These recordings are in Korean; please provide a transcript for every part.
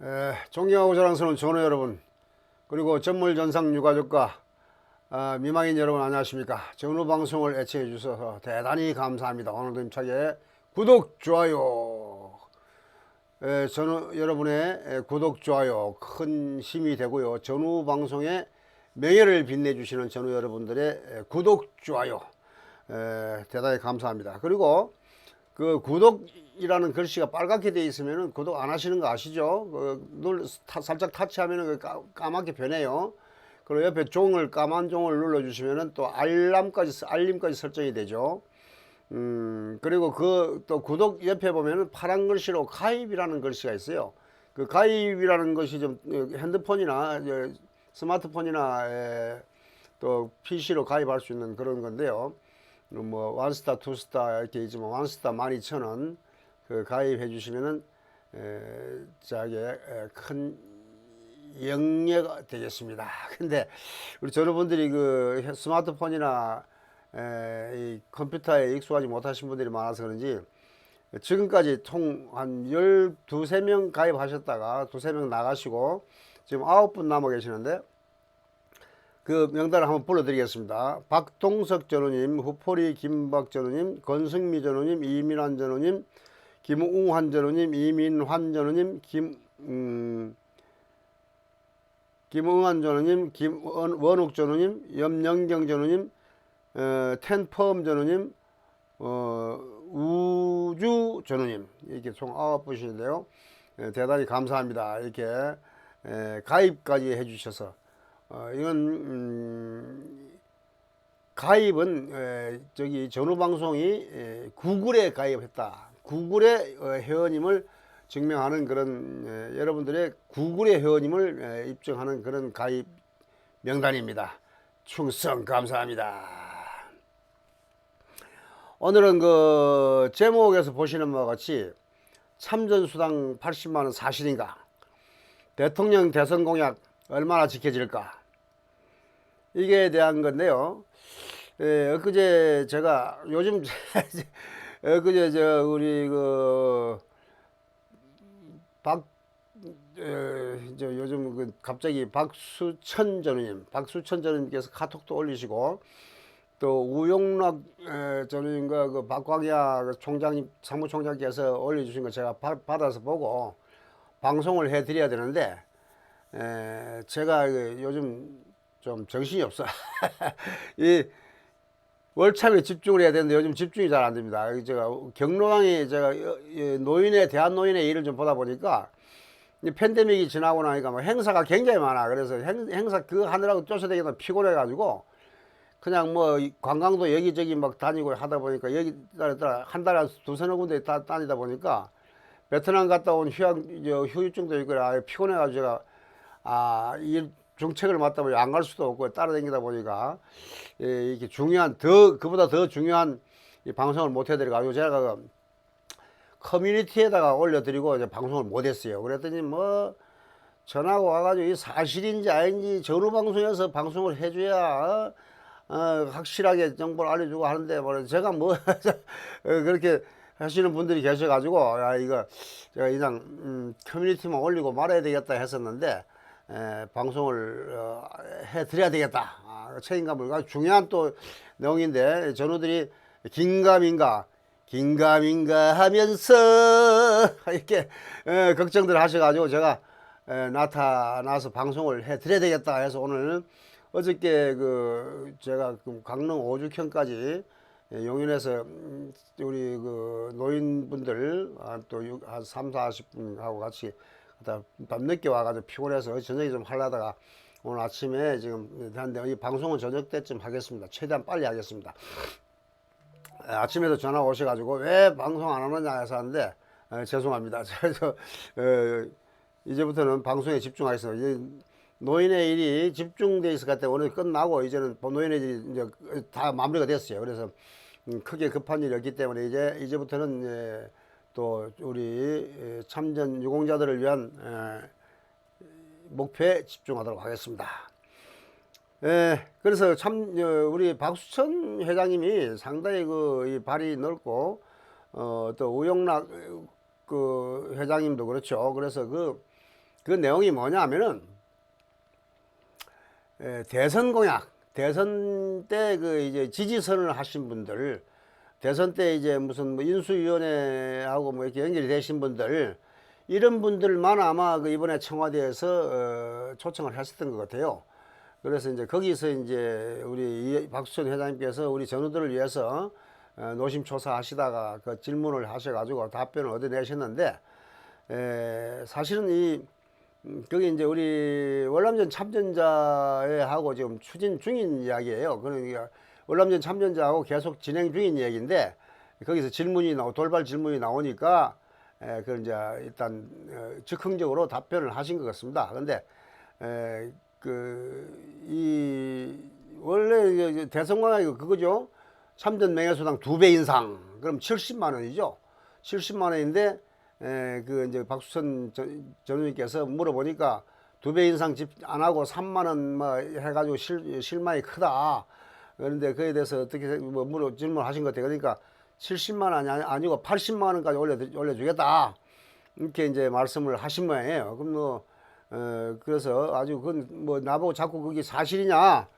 에, 존경하고 자랑스러운 전우 여러분 그리고 전물 전상 유가족과 아, 미망인 여러분 안녕하십니까? 전우 방송을 애청해 주셔서 대단히 감사합니다. 오늘도 힘차게 구독 좋아요. 에, 전우 여러분의 에, 구독 좋아요 큰 힘이 되고요. 전우 방송의 명예를 빛내주시는 전우 여러분들의 에, 구독 좋아요. 에, 대단히 감사합니다. 그리고 그 구독이라는 글씨가 빨갛게 돼 있으면은 구독 안 하시는 거 아시죠? 그 눌, 타- 살짝 타치하면은 그 까, 까맣게 변해요. 그리고 옆에 종을 까만 종을 눌러 주시면은 또 알람까지 알림까지 설정이 되죠. 음 그리고 그 또 구독 옆에 보면은 파란 글씨로 가입이라는 글씨가 있어요. 그 가입이라는 것이 좀 어, 핸드폰이나 저 스마트폰이나 에, 또 PC로 가입할 수 있는 그런 건데요. 뭐 원스타, 투스타 이렇게 있지만 원스타 12,000원 그 가입해 주시면은 에, 저게 에, 큰 영예가 되겠습니다. 근데 우리 여러분들이 그 스마트폰이나 에, 이 컴퓨터에 익숙하지 못하신 분들이 많아서 그런지 지금까지 총한 12, 3명 가입하셨다가 두세 명 나가시고 지금 아홉 분 남아 계시는데 그 명단을 한번 불러드리겠습니다. 박동석 전우님, 후포리 김박 전우님, 건승미 전우님, 이민환 전우님, 김웅환 전우님, 이민환 전우님, 김 음, 김웅환 전우님, 김원욱 전우님, 염영경 전우님, 어, 텐펌 전우님, 어, 우주 전우님 이렇게 총 아홉 분이신데요. 예, 대단히 감사합니다. 이렇게 에, 가입까지 해주셔서 어, 이건 음, 가입은 에, 저기 전후 방송이 에, 구글에 가입했다. 구글의 어, 회원임을 증명하는 그런 에, 여러분들의 구글의 회원임을 에, 입증하는 그런 가입 명단입니다. 충성 감사합니다. 오늘은 그 제목에서 보시는 바와 같이 참전 수당 80만 원 사실인가? 대통령 대선 공약 얼마나 지켜질까? 이게 대한 건데요. 예, 엊그제 제가 요즘 엊그제 저 우리 그 박, 에, 저 요즘 그 갑자기 박수천 전우님, 박수천 전우님께서 카톡도 올리시고 또 우용락 에, 전우님과 그 박광야 그 총장님 사무총장께서 올려주신 거 제가 바- 받아서 보고 방송을 해드려야 되는데 에, 제가 그 요즘 좀 정신이 없어. 이 월참에 집중을 해야 되는데 요즘 집중이 잘 안 됩니다. 제가 경로당에 제가 이 노인의 대한 노인의 일을 좀 보다 보니까 이 팬데믹이 지나고 나니까 뭐 행사가 굉장히 많아. 그래서 행, 행사 그 하느라고 쫓아다니다 피곤해 가지고 그냥 뭐이 관광도 여기저기 막 다니고 하다 보니까 여기 따라 한 달에 한 두서너 군데 다 다니다 보니까 베트남 갔다 온 휴양 저 휴유증도 있고 아 피곤해 가지고 제가 아 이 정책을 맡다 보니 안 갈 수도 없고 따라다니다 보니까 예, 이렇게 중요한 더 그보다 더 중요한 이 방송을 못 해드려 가지고 제가 그 커뮤니티에다가 올려드리고 이제 방송을 못 했어요. 그랬더니 뭐 전화가 와가지고 이 사실인지 아닌지 전후 방송에서 방송을 해줘야 어, 어, 확실하게 정보를 알려주고 하는데 뭐 제가 뭐 어, 그렇게 하시는 분들이 계셔가지고 야 이거 제가 이상 음, 커뮤니티만 올리고 말아야 되겠다 했었는데 에, 방송을 어, 해드려야 되겠다. 아, 책임감을 가지고 중요한 또 내용인데 전우들이 긴가민가 긴가민가 하면서 이렇게 에, 걱정들 하셔가지고 제가 에, 나타나서 방송을 해드려야 되겠다 해서 오늘 어저께 그 제가 그 강릉 오죽현까지 예, 용인에서 음, 우리 그 노인분들 아, 또한 3, 40분하고 같이 그다 밤늦게 와가지고 피곤해서 저녁에 좀 하려다가 오늘 아침에 지금 한데 이 방송은 저녁 때쯤 하겠습니다. 최대한 빨리 하겠습니다. 아, 아침에도 전화 오셔가지고 왜 방송 안 하느냐 해서 하는데 에, 죄송합니다. 그래서 에, 이제부터는 방송에 집중하겠습니다. 노인의 일이 집중돼 있을 것 같아요. 오늘 끝나고 이제는 노인의 일이 이제 다 마무리가 됐어요. 그래서 음, 크게 급한 일이 없기 때문에 이제 이제부터는 이제 또 우리 에, 참전 유공자들을 위한 에, 목표에 집중하도록 하겠습니다. 예, 그래서 참 어, 우리 박수천 회장님이 상당히 그이 발이 넓고 어, 또 우영락 그 회장님도 그렇죠. 그래서 그 그 내용이 뭐냐 하면은 에, 대선 공약, 대선 때 그 이제 지지선을 하신 분들, 대선 때 이제 무슨 뭐 인수위원회하고 뭐 이렇게 연결이 되신 분들, 이런 분들만 아마 그 이번에 청와대에서 어, 초청을 했었던 것 같아요. 그래서 이제 거기서 이제 우리 이- 박수천 회장님께서 우리 전우들을 위해서 어, 노심초사 하시다가 그 질문을 하셔가지고 답변을 얻어내셨는데, 에, 사실은 이 음, 그게 이제 우리 월남전 참전자에 하고 지금 추진 중인 이야기예요. 그러니까 월남전 참전자하고 계속 진행 중인 이야기인데 거기서 질문이 나오 돌발 질문이 나오니까 에, 그 이제 일단 어, 즉흥적으로 답변을 하신 것 같습니다. 에, 그이 원래 대선관이 그거죠. 참전 명예수당 두 배 인상 그럼 70만 원이죠. 70만 원인데 에, 그 이제 박수천 전- 전우님께서 물어보니까 두 배 인상 집 안 하고 3만 원뭐 해가지고 실, 실망이 크다. 그런데 그에 대해서 어떻게 뭐 물어 질문하신 것 같아요. 그러니까 70만 원이 아니- 아니고 80만 원까지 올려 올려주겠다. 이렇게 이제 말씀을 하신 모양이에요. 그럼 뭐 어, 그래서 아주 그건 뭐 나보고 자꾸 그게 사실이냐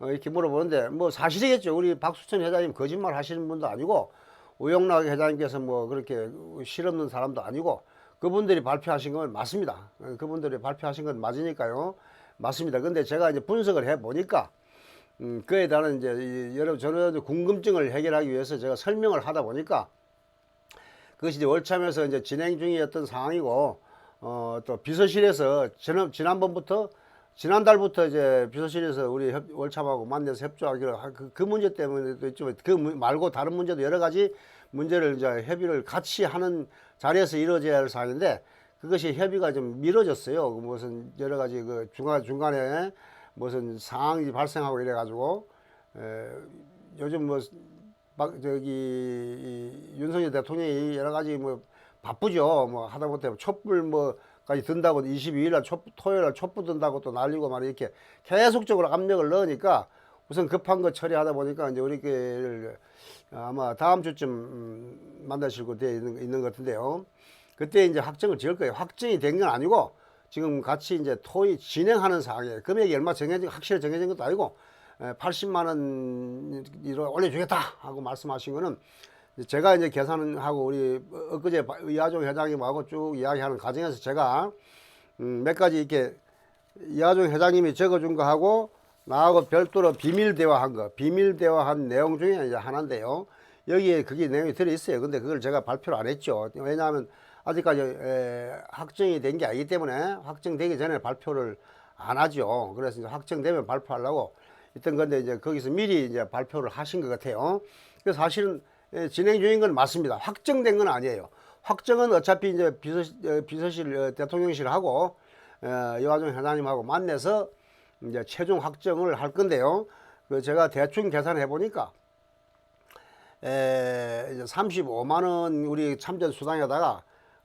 어, 이렇게 물어보는데 뭐 사실이겠죠. 우리 박수천 회장님 거짓말 하시는 분도 아니고 우영락 회장님께서 뭐 그렇게 실없는 사람도 아니고 그분들이 발표하신 건 맞습니다. 어, 그분들이 발표하신 건 맞으니까요. 맞습니다. 근데 제가 이제 분석을 해 보니까 음, 그에 대한 이제 이 여러 저는 궁금증을 해결하기 위해서 제가 설명을 하다 보니까 그것이 이제 월참에서 이제 진행 중이었던 상황이고 어, 또 비서실에서 지난, 지난번부터 지난달부터 이제 비서실에서 우리 협, 월참하고 만나서 협조하기로 하- 그, 그 문제 때문에도 있지만 그 문- 말고 다른 문제도 여러 가지 문제를 이제 협의를 같이 하는 자리에서 이루어져야 할 사항인데 그것이 협의가 좀 미뤄졌어요. 그 무슨 여러 가지 그 중간 중간에 무슨 상황이 발생하고 이래 가지고 에, 요즘 뭐 막 저기 이 윤석열 대통령이 여러 가지 뭐 바쁘죠. 뭐 하다못해 촛불 뭐까지 든다고 22일 날 촛, 토요일 날 촛불 든다고 또 날리고 막 이렇게 계속적으로 압력을 넣으니까 우선 급한 거 처리하다 보니까 이제 우리를 아마 다음 주쯤 음, 만나실 거 되어 있는, 있는 것 같은데요. 그때 이제 확정을 지을 거예요. 확정이 된 건 아니고 지금 같이 이제 토의 진행하는 상황이에요. 금액이 얼마 정해진 확실히 정해진 것도 아니고 80만 원으로 올려주겠다 하고 말씀하신 거는 제가 이제 계산하고 우리 엊그제 이하종 회장님하고 쭉 이야기하는 과정에서 제가 음, 몇 가지 이렇게 이하종 회장님이 적어준 거 하고 나하고 별도로 비밀 대화한 거, 비밀 대화한 내용 중에 이제 하나인데요. 여기에 그게 내용이 들어 있어요. 근데 그걸 제가 발표를 안 했죠. 왜냐하면 아직까지 에, 확정이 된 게 아니기 때문에 확정되기 전에 발표를 안 하죠. 그래서 이제 확정되면 발표하려고 있던 건데 이제 거기서 미리 이제 발표를 하신 것 같아요. 그래서 사실은 에, 진행 중인 건 맞습니다. 확정된 건 아니에요. 확정은 어차피 이제 비서, 어, 비서실 어, 대통령실하고 어, 이화종 회장님하고 만나서 이제 최종 확정을 할 건데요. 그 제가 대충 계산해 보니까 에, 이제 35만 원 우리 참전 수당에다가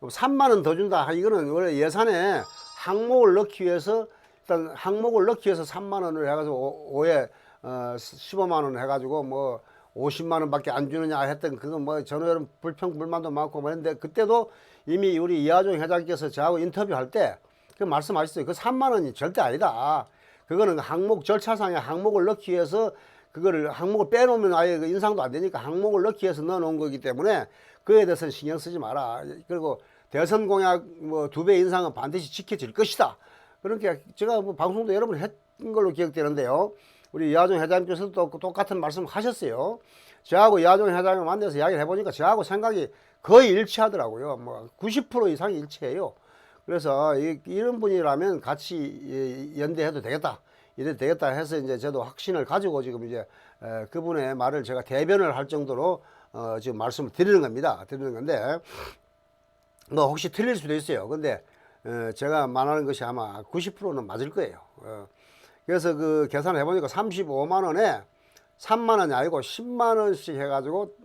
3만 원 더 준다. 이거는 원래 예산에 항목을 넣기 위해서 일단 항목을 넣기 위해서 3만 원을 해가지고 오- 오해 어, 15만 원 해가지고 뭐 50만 원밖에 안 주느냐 했던 그거 뭐 전후여름 불평 불만도 많고 뭐 했는데 그때도 이미 우리 이하종 회장께서 저하고 인터뷰할 때 그 말씀하셨어요. 그 3만 원이 절대 아니다. 그거는 항목 절차상에 항목을 넣기 위해서 그거를 항목을 빼놓으면 아예 그 인상도 안 되니까 항목을 넣기 위해서 넣어놓은 거기 때문에 그에 대해서는 신경 쓰지 마라. 그리고 대선 공약 뭐 두 배 인상은 반드시 지켜질 것이다. 그러니까 제가 뭐 방송도 여러 번 했던 걸로 기억되는데요. 우리 이하종 회장님께서도 또 똑같은 말씀 하셨어요. 저하고 이하종 회장을 만나서 이야기를 해보니까 저하고 생각이 거의 일치하더라고요. 뭐 90% 이상이 일치해요. 그래서 이, 이런 분이라면 같이 이- 연대해도 되겠다. 이래도 되겠다 해서 이제 저도 확신을 가지고 지금 이제 에, 그분의 말을 제가 대변을 할 정도로 어, 지금 말씀을 드리는 겁니다. 드리는 건데 뭐 혹시 틀릴 수도 있어요. 근데 어, 제가 말하는 것이 아마 90%는 맞을 거예요. 어, 그래서 그 계산을 해보니까 35만 원에 3만 원이 아니고 10만 원씩 해가지고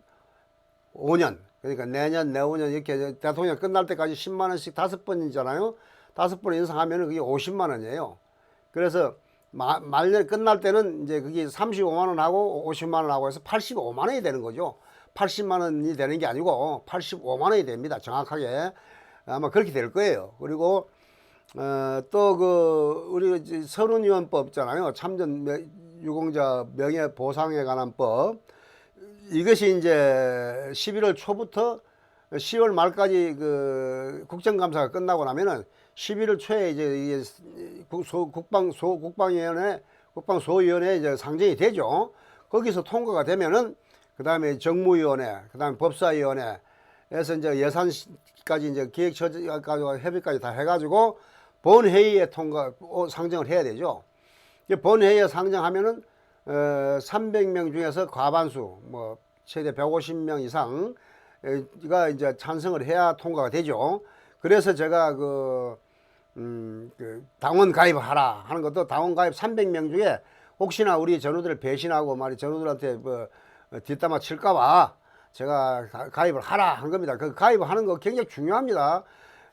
5년 그러니까 내년 내후년 이렇게 대통령 끝날 때까지 10만 원씩 다섯 번이잖아요. 다섯 번 인상하면은 그게 50만 원이에요. 그래서 마- 말년 끝날 때는 이제 그게 35만 원 하고 50만 원 하고 해서 85만 원이 되는 거죠. 80만 원이 되는 게 아니고 85만 원이 됩니다. 정확하게 아마 그렇게 될 거예요. 그리고 어, 또 그 우리 선운위원법 있잖아요. 참전 명- 유공자 명예 보상에 관한 법. 이것이 이제 11월 초부터 10월 말까지 그 국정감사가 끝나고 나면은 11월 초에 이제 국방 소 국방위원회 국방소위원회 이제 상정이 되죠. 거기서 통과가 되면은 그 다음에 정무위원회, 그 다음에 법사위원회에서 이제 예산까지 이제 기획 처리까지 협의까지 다 해가지고 본 회의에 통과 어, 상정을 해야 되죠. 이제 본 회의에 상정하면은 어, 300명 중에서 과반수 뭐 최대 150명 이상가 이제 찬성을 해야 통과가 되죠. 그래서 제가 그, 음, 그 당원 가입하라 하는 것도 당원 가입 300명 중에 혹시나 우리 전우들을 배신하고 말이 전우들한테 뭐 어, 뒷담화 칠까봐 제가 가- 가입을 하라 한 겁니다. 그 가입하는 거 굉장히 중요합니다.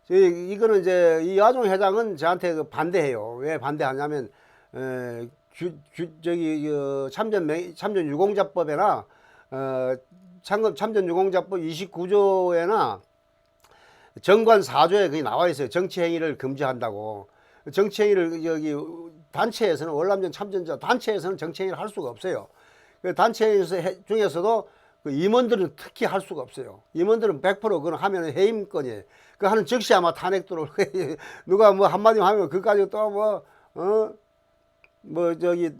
이- 이거는 이제 이 야종 회장은 저한테 그 반대해요. 왜 반대하냐면 에, 주, 주, 저기 그 참전 명- 참전 유공자법에나 어, 참전 참전 유공자법 29조에나 정관 4조에 그게 나와 있어요. 정치 행위를 금지한다고. 정치 행위를 여기 단체에서는 월남전 참전자 단체에서는 정치 행위를 할 수가 없어요. 그 해- 중에서도 그 임원들은 특히 할 수가 없어요. 임원들은 100% 그건 하면 해임권이에요. 그 하는 즉시 아마 탄핵 들어올 거예요. 누가 뭐 한마디만 하면 그까지 또 뭐, 어, 뭐 저기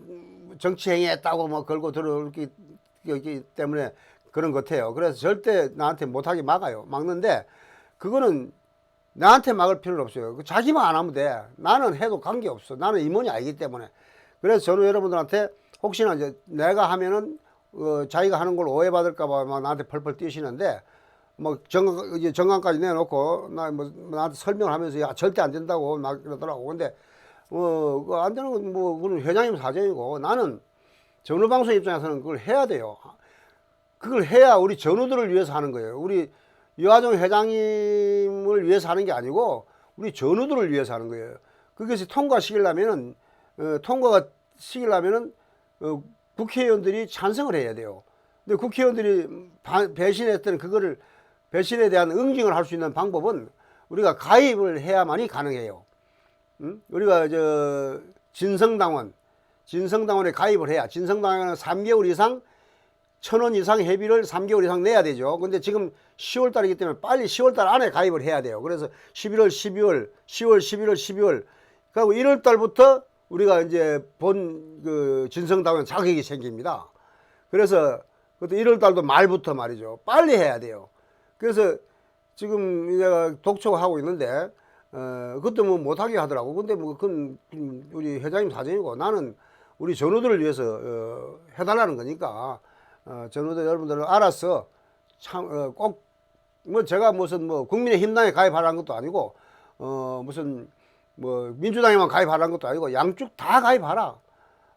정치 행위했다고 뭐 걸고 들어오기 기 때문에 그런 것 같아요. 그래서 절대 나한테 못하게 막아요. 막는데 그거는 나한테 막을 필요는 없어요. 그 자기만 안 하면 돼. 나는 해도 관계 없어. 나는 임원이 아니기 때문에. 그래서 저는 여러분들한테 혹시나 이제 내가 하면은 어, 자기가 하는 걸 오해받을까봐 막 나한테 펄펄 뛰시는데 뭐 정강 이제 정강까지 내놓고 나 뭐 나한테 설명을 하면서 야 절대 안 된다고 막 그러더라고. 근데 어안 되는 건 뭐 그건 회장님 사정이고 나는 전후방송 입장에서는 그걸 해야 돼요. 그걸 해야 우리 전우들을 위해서 하는 거예요. 우리 유하정 회장님을 위해서 하는 게 아니고 우리 전우들을 위해서 하는 거예요. 그것이 통과시키려면은 어, 통과가 시키려면은 어, 국회의원들이 찬성을 해야 돼요. 근데 국회의원들이 바- 배신했던 그거를 배신에 대한 응징을 할 수 있는 방법은 우리가 가입을 해야만이 가능해요. 음? 우리가 저 진성당원, 진성당원에 가입을 해야 진성당원은 3개월 이상 천 원 이상 회비를 3개월 이상 내야 되죠. 근데 지금 10월 달이기 때문에 빨리 10월 달 안에 가입을 해야 돼요. 그래서 11월, 12월, 10월, 11월, 12월. 그리고 1월 달부터 우리가 이제 본 그 진성당원 자격이 생깁니다. 그래서 그것도 1월 달도 말부터 말이죠. 빨리 해야 돼요. 그래서 지금 내가 독촉하고 있는데 어, 그것도 뭐 못하게 하더라고. 근데 뭐 그건 우리 회장님 사정이고 나는 우리 전우들을 위해서 어, 해달라는 거니까 어, 전우들 여러분들은 알아서 참꼭뭐 제가 무슨 뭐 국민의 힘당에 가입하라는 것도 아니고 어 무슨 뭐 민주당에만 가입하라는 것도 아니고 양쪽 다 가입하라.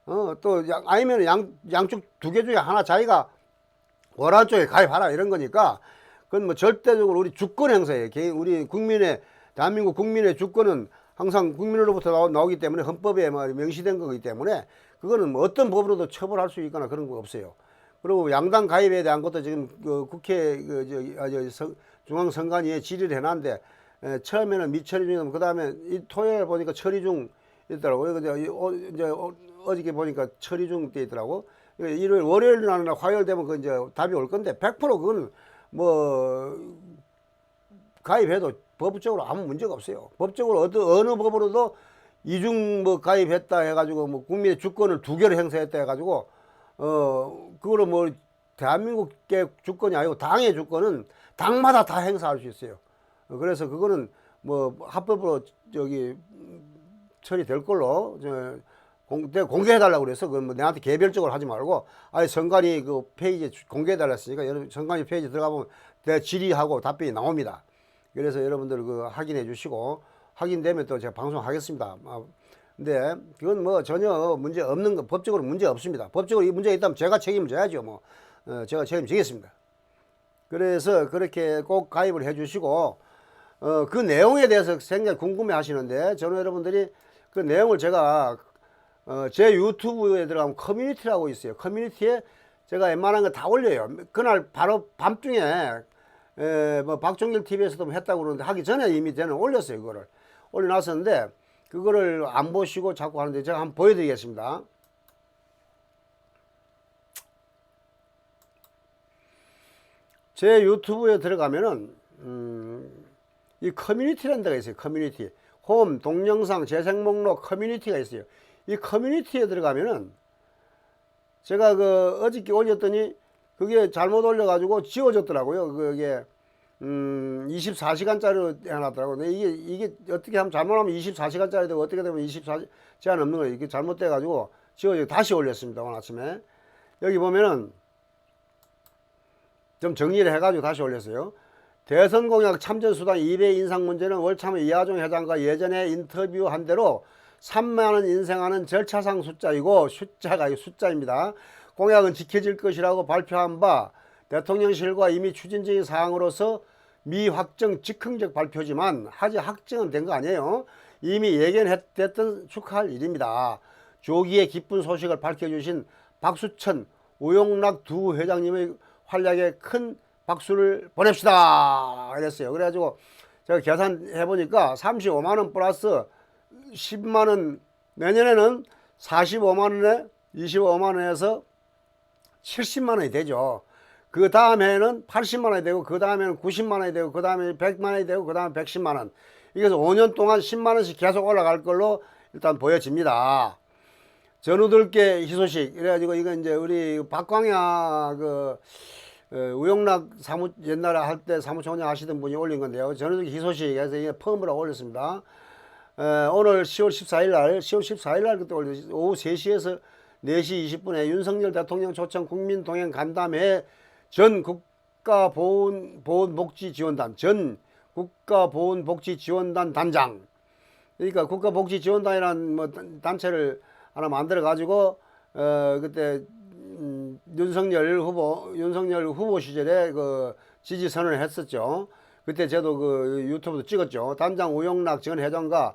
어또 아니면 양 양쪽 두 개 중에 하나 자기가 원하는 쪽에 가입하라 이런 거니까 그건 뭐 절대적으로 우리 주권 행사예요. 개인 우리 국민의 대한민국 국민의 주권은 항상 국민으로부터 나오, 나오기 때문에 헌법에 뭐 명시된 거기 때문에 그거는 뭐 어떤 법으로도 처벌할 수 있거나 그런 거 없어요. 그리고 양당 가입에 대한 것도 지금 그 국회 그 저, 아, 저 선- 중앙선관위에 질의를 해놨는데 에, 처음에는 미처리 중이면 그 다음에 이 토요일 보니까 처리 중 있더라고요. 근데 이 어, 이제 어, 어저께 보니까 처리 중돼 있더라고. 일요일, 월요일 날이나 화요일 되면 그 이제 답이 올 건데 100% 그건 뭐 가입해도 법적으로 아무 문제가 없어요. 법적으로 어느, 어느 법으로도 이중 뭐 가입했다 해가지고 뭐 국민의 주권을 두 개로 행사했다 해가지고 어 그거를 뭐 대한민국의 주권이 아니고 당의 주권은 당마다 다 행사할 수 있어요. 어, 그래서 그거는 뭐 합법으로 저기 처리될 걸로 저 공, 공개해달라고 그래서 그건 뭐 내한테 개별적으로 하지 말고 아예 선관위 그 페이지에 주- 공개해달랐으니까 여러분 선관위 페이지 들어가 보면 내 질의하고 답변이 나옵니다. 그래서 여러분들 그 확인해 주시고 확인되면 또 제가 방송하겠습니다. 아, 근데 그건 뭐 전혀 문제 없는 거 법적으로 문제 없습니다. 법적으로 이 문제가 있다면 제가 책임을 져야죠. 뭐 어, 제가 책임지겠습니다. 그래서 그렇게 꼭 가입을 해 주시고 어, 그 내용에 대해서 굉장히 궁금해 하시는데 저는 여러분들이 그 내용을 제가 어, 제 유튜브에 들어가면 커뮤니티라고 있어요. 커뮤니티에 제가 웬만한 거 다 올려요. 그날 바로 밤중에 에, 뭐 박종길 TV에서도 했다고 그러는데 하기 전에 이미 저는 올렸어요. 그거를 올려놨었는데 그거를 안 보시고 자꾸 하는데 제가 한번 보여드리겠습니다. 제 유튜브에 들어가면은 음, 이 커뮤니티라는 데가 있어요. 커뮤니티. 홈, 동영상, 재생 목록, 커뮤니티가 있어요. 이 커뮤니티에 들어가면은 제가 그 어저께 올렸더니 그게 잘못 올려가지고 지워졌더라고요. 그게 음 24시간짜리로 해놨더라고요. 근데 이게 이게 어떻게 하면 잘못하면 24시간짜리 되고 어떻게 되면 24 제한 없는 거예요. 이게 잘못돼가지고 지워져 다시 올렸습니다. 오늘 아침에 여기 보면은 좀 정리를 해가지고 다시 올렸어요. 대선 공약 참전 수당 2배 인상 문제는 월참의 이하종 회장과 예전에 인터뷰한 대로 3만 원 인생하는 절차상 숫자이고 숫자가 숫자입니다. 공약은 지켜질 것이라고 발표한 바 대통령실과 이미 추진 중인 사항으로서 미확정 즉흥적 발표지만 아직 확정은 된 거 아니에요. 이미 예견했던 축하할 일입니다. 조기에 기쁜 소식을 밝혀주신 박수천, 우용락 두 회장님의 활약에 큰 박수를 보냅시다. 이랬어요. 그래가지고 제가 계산해 보니까 35만 원 플러스 10만 원 내년에는 45만 원에 25만 원에서 70만 원이 되죠. 그 다음에는 80만 원이 되고 그 다음에는 90만 원이 되고 그 다음에 100만 원이 되고 그 다음에 110만 원. 이래서 5년 동안 10만 원씩 계속 올라갈 걸로 일단 보여집니다. 전우들께 희소식 이래가지고 이거 이제 우리 박광야 그 어, 우영락 사무 옛날에 할 때 사무총장 하시던 분이 올린 건데요. 전우들께 희소식에서 이게 펌으로 올렸습니다. 에, 오늘 10월 14일 날 10월 14일 날 그때 올렸 오후 3시에서 4시 20분에 윤석열 대통령 초청 국민 동행 간담회 전 국가보훈 보훈복지지원단 전 국가보훈복지지원단 단장 그러니까 국가복지지원단이라는 뭐 단- 단체를 하나 만들어 가지고 어 그때 음, 윤석열 후보 윤석열 후보 시절에 그 지지 선언을 했었죠. 그때 저도 그 유튜브도 찍었죠. 단장 우영락 전 회장과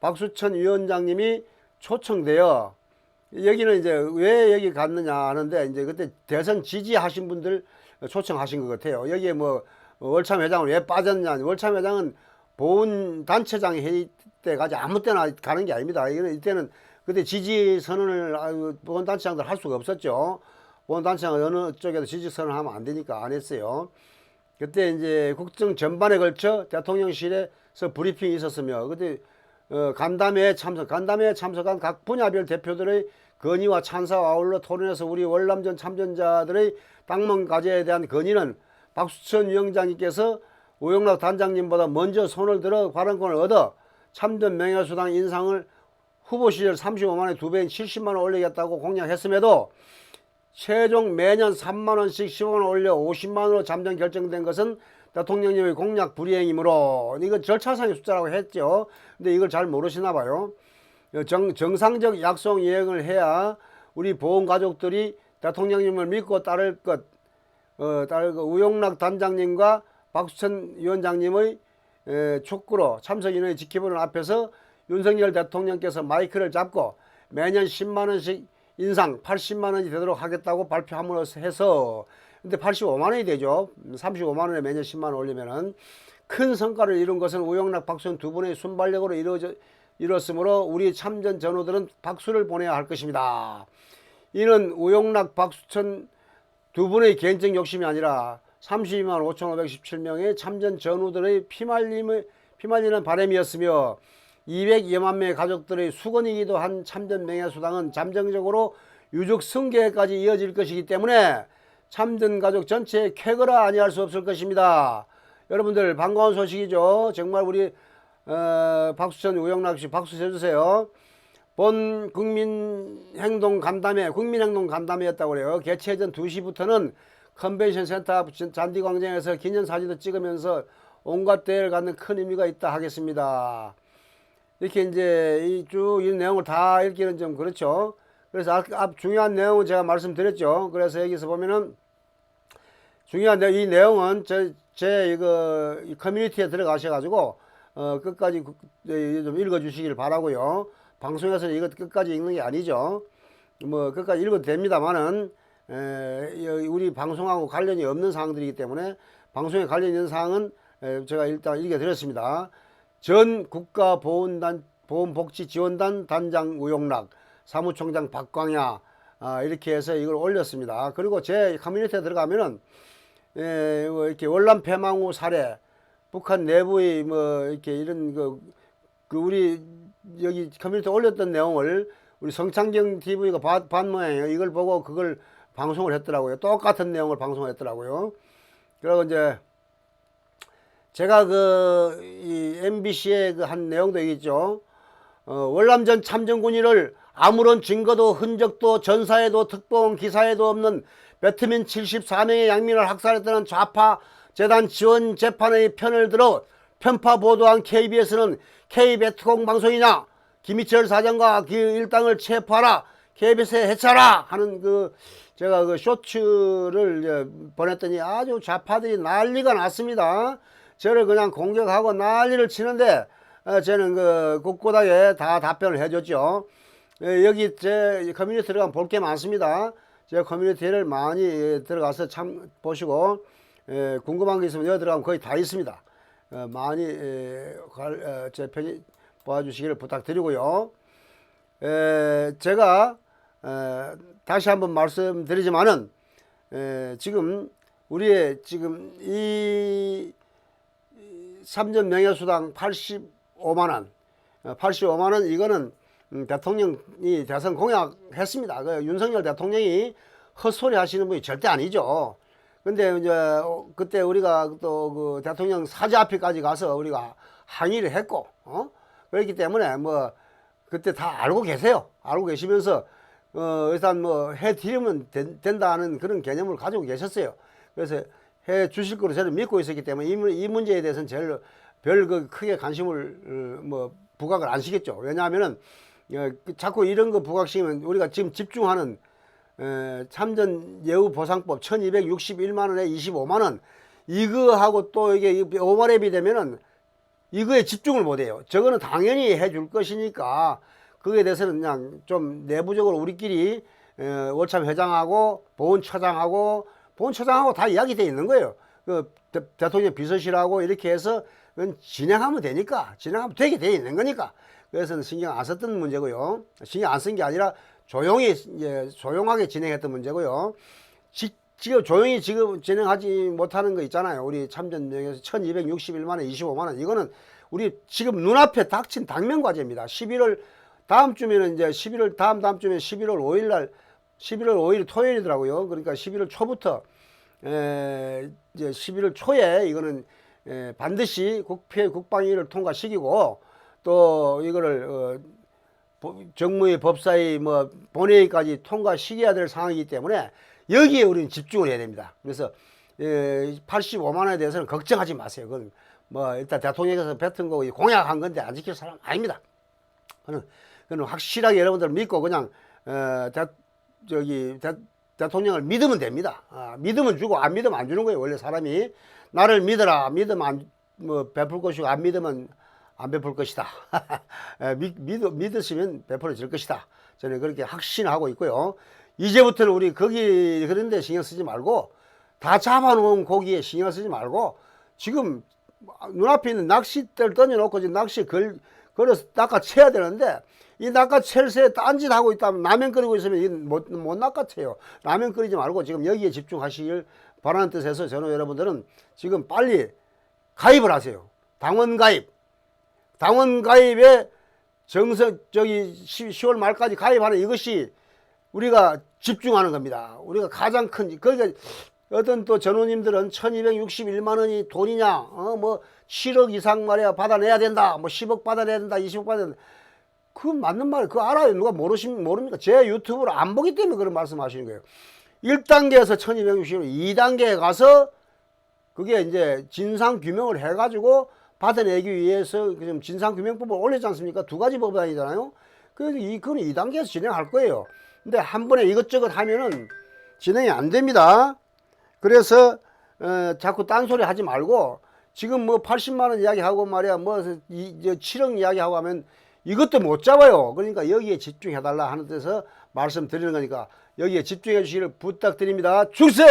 박수천 위원장님이 초청되어 여기는 이제 왜 여기 갔느냐 하는데 이제 그때 대선 지지하신 분들 초청하신 것 같아요. 여기에 뭐 월참 회장은 왜 빠졌냐? 월참 회장은 보훈 단체장 회의 때 가지 아무 때나 가는 게 아닙니다. 이거는 이때는 그때 지지 선언을 아유, 보훈 단체장들 할 수가 없었죠. 보훈 단체장 어느 쪽에도 지지 선언을 하면 안 되니까 안 했어요. 그때 이제 국정 전반에 걸쳐 대통령실에서 브리핑이 있었으며 그때 어, 간담회에 참석, 간담회에 참석한 각 분야별 대표들의 건의와 찬사와 아울러 토론에서 우리 월남전 참전자들의 당盟 과제에 대한 건의는 박수천 위원장님께서 우영락 단장님보다 먼저 손을 들어 발언권을 얻어 참전 명예수당 인상을 후보 시절 35만원에 두 배인 70만원 올리겠다고 공약했음에도 최종 매년 3만 원씩 15만 원 올려 50만 원으로 잠정 결정된 것은 대통령님의 공약 불이행이므로 이건 절차상의 숫자라고 했죠. 근데 이걸 잘 모르시나 봐요. 정, 정상적 약속 이행을 해야 우리 보험 가족들이 대통령님을 믿고 따를 것, 어, 따를 것, 우용락 단장님과 박수천 위원장님의 에, 촉구로 참석 인원이 지켜보는 앞에서 윤석열 대통령께서 마이크를 잡고 매년 10만 원씩 인상 80만 원이 되도록 하겠다고 발표함으로 해서 근데 85만 원이 되죠. 35만 원에 매년 10만 원 올리면은 큰 성과를 이룬 것은 우영락 박수현 두 분의 순발력으로 이루어져 이뤘으므로 우리 참전 전우들은 박수를 보내야 할 것입니다. 이는 우영락 박수천 두 분의 개인적 욕심이 아니라 32만 5,517명의 참전 전우들의 피말림의 피말리는 바람이었으며 202만 명의 가족들의 수건이기도 한 참전 명예수당은 잠정적으로 유족 승계까지 이어질 것이기 때문에 참전 가족 전체의 쾌거라 아니할 수 없을 것입니다. 여러분들 반가운 소식이죠. 정말 우리 어, 박수천 우영락 씨 박수 쳐주세요. 본 국민행동 간담회, 국민행동 간담회였다고 그래요. 개최 전 2시부터는 컨벤션 센터 앞 잔디광장에서 기념사진도 찍으면서 온갖 대회를 갖는 큰 의미가 있다 하겠습니다. 이렇게 이제 이쭉이 내용을 다 읽기는 좀 그렇죠. 그래서 앞, 앞 중요한 내용은 제가 말씀드렸죠. 그래서 여기서 보면은 중요한 내- 이 내용은 제, 제 이거 이 커뮤니티에 들어가셔가지고 어, 끝까지 좀 읽어주시길 바라고요. 방송에서 이거 끝까지 읽는 게 아니죠. 뭐 끝까지 읽어도 됩니다만은 에, 여- 우리 방송하고 관련이 없는 사항들이기 때문에 방송에 관련 있는 사항은 에, 제가 일단 읽어드렸습니다. 전 국가보훈단 보훈복지지원단 단장 우용락 사무총장 박광야 아, 이렇게 해서 이걸 올렸습니다. 그리고 제 커뮤니티에 들어가면은 예, 뭐 이렇게 월남 폐망후 사례, 북한 내부의 뭐 이렇게 이런 그, 그 우리 여기 커뮤니티에 올렸던 내용을 우리 성창경 TV가 봤, 봤 모양이에요. 이걸 보고 그걸 방송을 했더라고요. 똑같은 내용을 방송을 했더라고요. 그리고 이제 제가 그, 이 MBC의 그 한 내용도 있죠. 어, 월남전 참전군인을 아무런 증거도 흔적도 전사에도 특보원 기사에도 없는 배트민 74명의 양민을 학살했다는 좌파 재단 지원 재판의 편을 들어 편파 보도한 KBS는 K베트공 방송이냐 김희철 사장과 그 일당을 체포하라 KBS에 해차라 하는 그 제가 그 쇼츠를 보냈더니 아주 좌파들이 난리가 났습니다. 저를 그냥 공격하고 난리를 치는데 어, 저는 그 꿋꿋하게 다 답변을 해줬죠. 예, 여기 제 커뮤니티 들어가면 볼 게 많습니다. 제 커뮤니티를 많이 예, 들어가서 참 보시고 예, 궁금한 게 있으면 여기 들어가면 거의 다 있습니다. 어, 많이 예, 갈- 어, 제 편이 봐주시기를 부탁드리고요. 에, 제가 에, 다시 한번 말씀드리지만은 에, 지금 우리의 지금 이 3전 명예수당 85만 원, 어, 85만 원 이거는 음, 대통령이 대선 공약했습니다. 그 윤석열 대통령이 헛소리 하시는 분이 절대 아니죠. 근데 이제 어, 그때 우리가 또 그 대통령 사저 앞에까지 가서 우리가 항의를 했고, 어? 그렇기 때문에 뭐 그때 다 알고 계세요. 알고 계시면서 어 일단 뭐 해 드리면 된- 된다는 그런 개념을 가지고 계셨어요. 그래서 해 주실 거로 저는 믿고 있었기 때문에 이, 문- 이 문제에 대해서는 제일 별그 크게 관심을 어, 뭐 부각을 안 시겠죠. 왜냐하면은 어, 그 자꾸 이런 거 부각시키면 우리가 지금 집중하는 에, 참전 예우 보상법 1261만 원에 25만 원 이거하고 또 이게 오버랩이 되면은 이거에 집중을 못 해요. 저거는 당연히 해줄 것이니까 그거에 대해서는 그냥 좀 내부적으로 우리끼리 에, 월참 회장하고 보훈처장하고 보훈처장하고 다 이야기 돼 있는 거예요. 그 대, 대통령 비서실하고 이렇게 해서 진행하면 되니까 진행하면 되게 돼 있는 거니까 그래서 신경 안 썼던 문제고요. 신경 안 쓴 게 아니라 조용히 이제 조용하게 진행했던 문제고요. 지, 지금 조용히 지금 진행하지 못하는 거 있잖아요. 우리 참전역에서 1261만 원, 25만 원. 이거는 우리 지금 눈앞에 닥친 당면 과제입니다. 11월 다음 주면은 이제 11월 다음 다음 주면 11월 5일 날 11월 5일 토요일이더라고요. 그러니까 11월 초부터 에, 이제 11월 초에 이거는 에, 반드시 국회 국방위를 통과시키고 또 이거를 어, 보- 정무위 법사위 뭐 본회의까지 통과시켜야 될 상황이기 때문에 여기에 우리는 집중을 해야 됩니다. 그래서 예, 85만 원에 대해서는 걱정하지 마세요. 그건 뭐 일단 대통령께서 뱉은 거 공약한 건데 안 지킬 사람 아닙니다. 그는 그는 확실하게 여러분들 믿고 그냥 어, 대, 저기 대, 대통령을 믿으면 됩니다. 아, 믿으면 주고 안 믿으면 안 주는 거예요. 원래 사람이 나를 믿어라. 믿으면 안, 뭐 베풀 것이고 안 믿으면 안 베풀 것이다. 에, 믿, 믿, 믿으시면 베풀어질 것이다. 저는 그렇게 확신하고 있고요. 이제부터는 우리 거기 그런 데 신경 쓰지 말고 다 잡아놓은 고기에 신경 쓰지 말고 지금 눈앞에 있는 낚싯대를 던져놓고 지금 낚시 걸, 걸어서 낚아채야 되는데 이 낚아챌 새에 딴짓 하고 있다면 라면 끓이고 있으면 이 못, 못 낚아채요. 라면 끓이지 말고 지금 여기에 집중하시길 바라는 뜻에서 저는 여러분들은 지금 빨리 가입을 하세요. 당원 가입. 당원 가입에 정석 저기 10월 말까지 가입하는 이것이 우리가 집중하는 겁니다. 우리가 가장 큰 그러니까 어떤 또 전우님들은 1261만 원이 돈이냐 어 뭐 7억 이상 말이야 받아내야 된다 뭐 10억 받아내야 된다 20억 받아야 된다 그 맞는 말이에요 그거 알아요 누가 모르시, 모릅니까 제 유튜브를 안 보기 때문에 그런 말씀 하시는 거예요 1단계에서 1260원 2단계에 가서 그게 이제 진상 규명을 해가지고 받아내기 위해서 진상 규명법을 올렸지 않습니까? 두 가지 법안이잖아요. 그래서 이 그건 2단계에서 진행할 거예요. 근데 한 번에 이것저것 하면은 진행이 안 됩니다. 그래서 어, 자꾸 딴소리 하지 말고 지금 뭐 80만 원 이야기하고 말이야 뭐 이, 저 7억 이야기하고 하면 이것도 못 잡아요. 그러니까 여기에 집중해 달라 하는 데서 말씀드리는 거니까 여기에 집중해 주시기를 부탁드립니다. 출세!